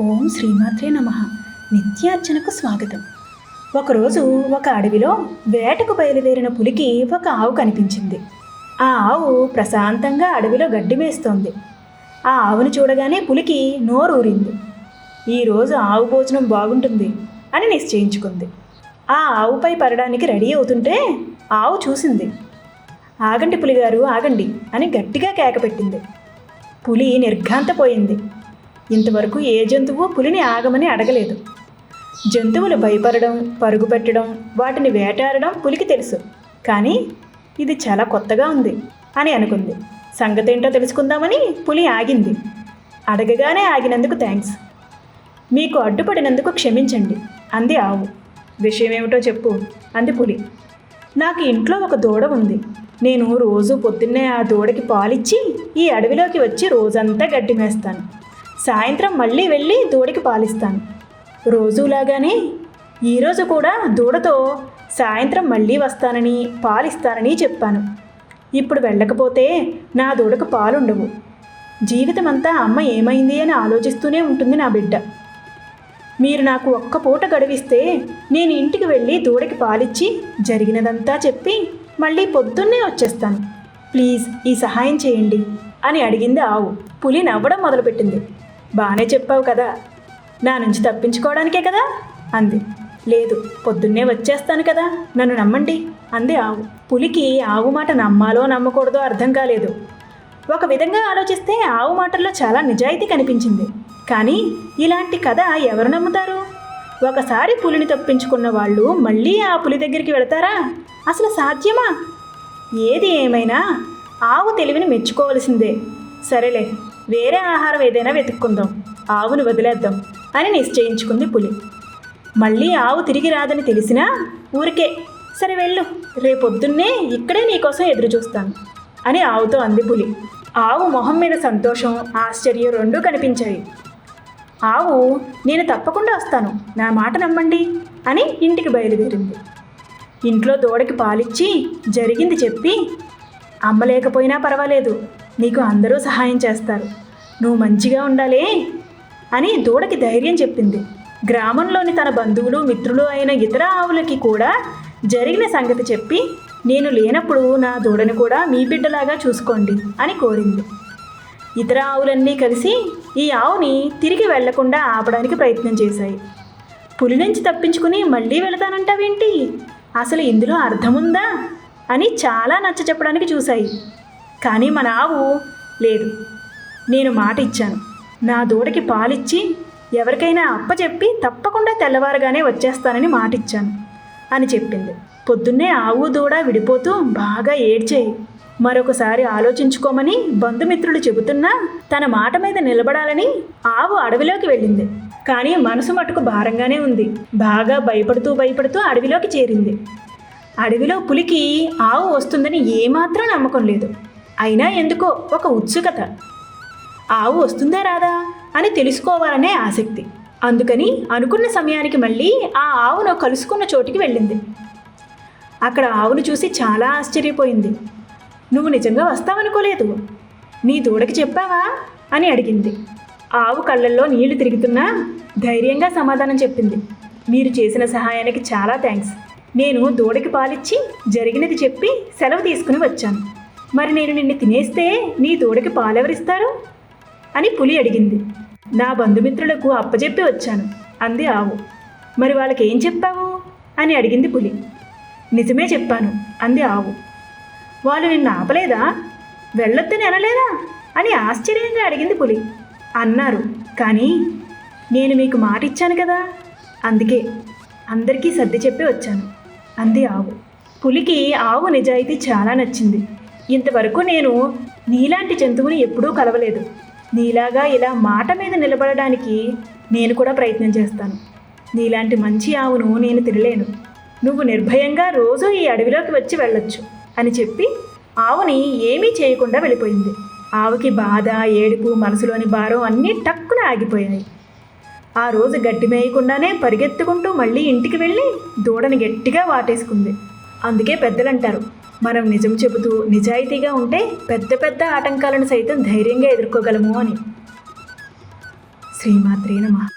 ఓం శ్రీమాత్రే నమ. నిత్యార్చనకు స్వాగతం. ఒకరోజు ఒక అడవిలో వేటకు బయలుదేరిన పులికి ఒక ఆవు కనిపించింది. ఆ ఆవు ప్రశాంతంగా అడవిలో గడ్డి వేస్తోంది ఆ ఆవును చూడగానే పులికి నోరూరింది ఈరోజు ఆవు భోజనం బాగుంటుంది అని నిశ్చయించుకుంది. ఆ ఆవుపై పడడానికి రెడీ అవుతుంటే ఆవు చూసింది. ఆగండి పులిగారు ఆగండి అని గట్టిగా కేకపెట్టింది పులి నిర్ఘాంతపోయింది. ఇంతవరకు ఏ జంతువు పులిని ఆగమని అడగలేదు. జంతువులు భయపడడం పరుగు పెట్టడం వాటిని వేటాడడం పులికి తెలుసు. కానీ ఇది చాలా కొత్తగా ఉంది అని అనుకుంది. సంగతి ఏంటో తెలుసుకుందామని పులి ఆగింది. అడగగానే ఆగినందుకు థ్యాంక్స్ మీకు అడ్డుపడినందుకు క్షమించండి అంది ఆవు. విషయం ఏమిటో చెప్పు అంది పులి. నాకు ఇంట్లో ఒక దూడ ఉంది. నేను రోజు పొద్దున్నే ఆ దూడకి పాలిచ్చి ఈ అడవిలోకి వచ్చి రోజంతా గడ్డి మేస్తాను. సాయంత్రం మళ్ళీ వెళ్ళి దూడకి పాలిస్తాను. రోజులాగానే ఈరోజు కూడా దూడతో సాయంత్రం మళ్ళీ వస్తానని పాలిస్తానని చెప్పాను. ఇప్పుడు వెళ్ళకపోతే నా దూడకు పాలుండవు. జీవితమంతా అమ్మ ఏమైంది అని ఆలోచిస్తూనే ఉంటుంది నా బిడ్డ. మీరు నాకు ఒక్క పూట గడివిస్తే నేను ఇంటికి వెళ్ళి దూడకి పాలిచ్చి జరిగినదంతా చెప్పి మళ్ళీ పొద్దున్నే వచ్చేస్తాను. ప్లీజ్ ఈ సహాయం చేయండి అని అడిగింది ఆవు. పులి నవ్వడం మొదలుపెట్టింది. బాగానే చెప్పావు కదా. నా నుంచి తప్పించుకోవడానికే కదా? అంది. లేదు పొద్దున్నే వచ్చేస్తాను కదా. నన్ను నమ్మండి అంది ఆవు. పులికి ఆవు మాట నమ్మాలో నమ్మకూడదో అర్థం కాలేదు. ఒక విధంగా ఆలోచిస్తే ఆవు మాటల్లో చాలా నిజాయితీ కనిపించింది. కానీ ఇలాంటి కథ ఎవరు నమ్ముతారు? ఒకసారి పులిని తప్పించుకున్న వాళ్ళు మళ్ళీ ఆ పులి దగ్గరికి వెళతారా? అసలు సాధ్యమా? ఏది ఏమైనా? ఆవు తెలివిని మెచ్చుకోవలసిందే. సరేలే వేరే ఆహారం ఏదైనా వెతుక్కుందాం. ఆవును వదిలేద్దాం అని నిశ్చయించుకుంది పులి. మళ్ళీ ఆవు తిరిగి రాదని తెలిసినా ఊరికే సరే వెళ్ళు రేపొద్దున్నే ఇక్కడే నీకోసం ఎదురు చూస్తాను అని ఆవుతో అంది పులి. ఆవు మొహం మీద సంతోషం ఆశ్చర్యం రెండూ కనిపించాయి. ఆవు నేను తప్పకుండా వస్తాను నా మాట నమ్మండి అని ఇంటికి బయలుదేరింది. ఇంట్లో దూడకి పాలిచ్చి జరిగింది చెప్పి అమ్మలేకపోయినా పర్వాలేదు నీకు అందరూ సహాయం చేస్తారు. నువ్వు మంచిగా ఉండాలే అని దూడకి ధైర్యం చెప్పింది. గ్రామంలోని తన బంధువులు మిత్రులు అయిన ఇతర ఆవులకి కూడా జరిగిన సంగతి చెప్పి నేను లేనప్పుడు నా దూడను కూడా మీ బిడ్డలాగా చూసుకోండి అని కోరింది. ఇతర ఆవులన్నీ కలిసి ఈ ఆవుని తిరిగి వెళ్ళకుండా ఆపడానికి ప్రయత్నం చేశాయి. పులి నుంచి తప్పించుకుని మళ్ళీ వెళతానంటావేంటి? అసలు ఇందులో అర్థముందా? అని చాలా నచ్చ చెప్పడానికి చూశాయి. కానీ మన ఆవు లేదు. నేను మాట ఇచ్చాను. నా దూడకి పాలిచ్చి ఎవరికైనా అప్పచెప్పి తప్పకుండా తెల్లవారుగానే వచ్చేస్తానని మాటిచ్చాను అని చెప్పింది. పొద్దున్నే ఆవు దూడ విడిపోతూ బాగా ఏడ్చేయి. మరొకసారి ఆలోచించుకోమని బంధుమిత్రులు చెబుతున్నా తన మాట మీద నిలబడాలని ఆవు అడవిలోకి వెళ్ళింది. కానీ మనసు మటుకు భారంగానే ఉంది. బాగా భయపడుతూ భయపడుతూ అడవిలోకి చేరింది. అడవిలో పులికి ఆవు వస్తుందని ఏమాత్రం నమ్మకం లేదు. అయినా ఎందుకో ఒక ఉత్సుకత. ఆవు వస్తుందా రాదా? అని తెలుసుకోవాలనే ఆసక్తి. అందుకని అనుకున్న సమయానికి మళ్ళీ ఆ ఆవును కలుసుకున్న చోటికి వెళ్ళింది. అక్కడ ఆవును చూసి చాలా ఆశ్చర్యపోయింది. నువ్వు నిజంగా వస్తావనుకోలేదు? నీ దూడకి చెప్పావా? అని అడిగింది. ఆవు కళ్ళల్లో నీళ్ళు తిరుగుతున్నా ధైర్యంగా సమాధానం చెప్పింది. మీరు చేసిన సహాయానికి చాలా థ్యాంక్స్ నేను దూడకి పాలిచ్చి జరిగినది చెప్పి సెలవు తీసుకుని వచ్చాను. మరి నేను నిన్ను తినేస్తే నీ దూడకి పాలెవరిస్తారు? అని పులి అడిగింది. నా బంధుమిత్రులకు అప్పచెప్పి వచ్చాను. అంది ఆవు. మరి వాళ్ళకి ఏం చెప్పావు? అని అడిగింది పులి. నిజమే చెప్పాను అంది ఆవు. వాళ్ళు నిన్ను ఆపలేదా? వెళ్ళొద్దని అనలేదా? అని ఆశ్చర్యంగా అడిగింది పులి. అన్నారు కానీ నేను మీకు మాట ఇచ్చాను కదా? అందుకే అందరికీ సర్ది చెప్పి వచ్చాను అంది ఆవు. పులికి ఆవు నిజాయితీ చాలా నచ్చింది. ఇంతవరకు నేను నీలాంటి జంతువుని ఎప్పుడూ కలవలేదు. నీలాగా ఇలా మాట మీద నిలబడడానికి నేను కూడా ప్రయత్నం చేస్తాను. నీలాంటి మంచి ఆవును నేను తినలేను. నువ్వు నిర్భయంగా రోజు ఈ అడవిలోకి వచ్చి వెళ్ళొచ్చు అని చెప్పి ఆవుని ఏమీ చేయకుండా వెళ్ళిపోయింది. ఆవుకి బాధ ఏడుపు మనసులోని భారం అన్నీ టక్కున ఆగిపోయాయి. ఆ రోజు గడ్డి మేయకుండానే పరిగెత్తుకుంటూ మళ్ళీ ఇంటికి వెళ్ళి దూడని గట్టిగా వాటేసుకుంది. అందుకే పెద్దలంటారు మనం నిజం చెబుతూ నిజాయితీగా ఉంటే పెద్ద పెద్ద ఆటంకాలను సైతం ధైర్యంగా ఎదుర్కోగలము అని. శ్రీమాత్రే నమః.